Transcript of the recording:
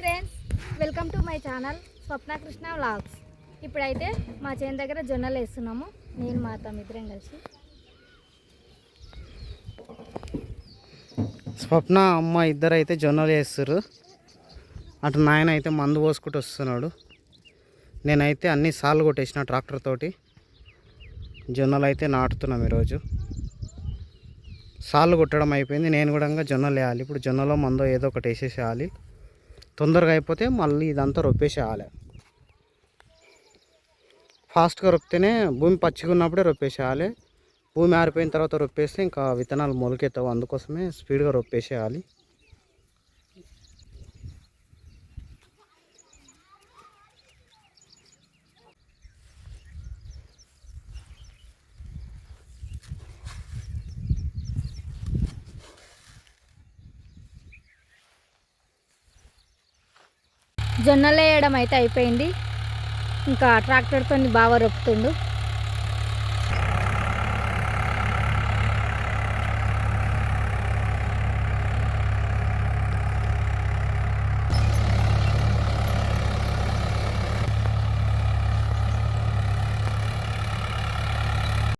Friends welcome to my channel Swapna Krishna vlogs ఇప్పుడైతే మా చేను దగ్గర జొన్నలు వేస్తున్నాము. నేను మా తమ్మిద్దరం కలిసి. స్వప్న అమ్మ ఇద్దరు అయితే జొన్నలు వేస్తారు అటు నాయన అయితే మందు పోసుకుంటూ వస్తున్నాడు. నేనైతే అన్ని సార్లు కొట్టేసిన ట్రాక్టర్ తోటి. జొన్నలు అయితే నాటుతున్నాం ఈరోజు. సార్లు కొట్టడం అయిపోయింది. నేను కూడా ఇంకా జొన్నలు వేయాలి. ఇప్పుడు జొన్నలో మందో ఏదో ఒకటి వేసేసేయాలి. తొందరగా అయిపోతే మళ్ళీ ఇదంతా రొప్పేసేయాలి. ఫాస్ట్గా రొప్పితేనే భూమి పచ్చిగా ఉన్నప్పుడే రొప్పేసేయాలి. భూమి ఆరిపోయిన తర్వాత రొప్పేస్తే ఇంకా విత్తనాలు మొలకెత్తవు. అందుకోసమే స్పీడ్గా రొప్పేసేయాలి. జొన్నలు వేయడం అయితే అయిపోయింది. ఇంకా ట్రాక్టర్తో బాగా రొప్పుతుండు.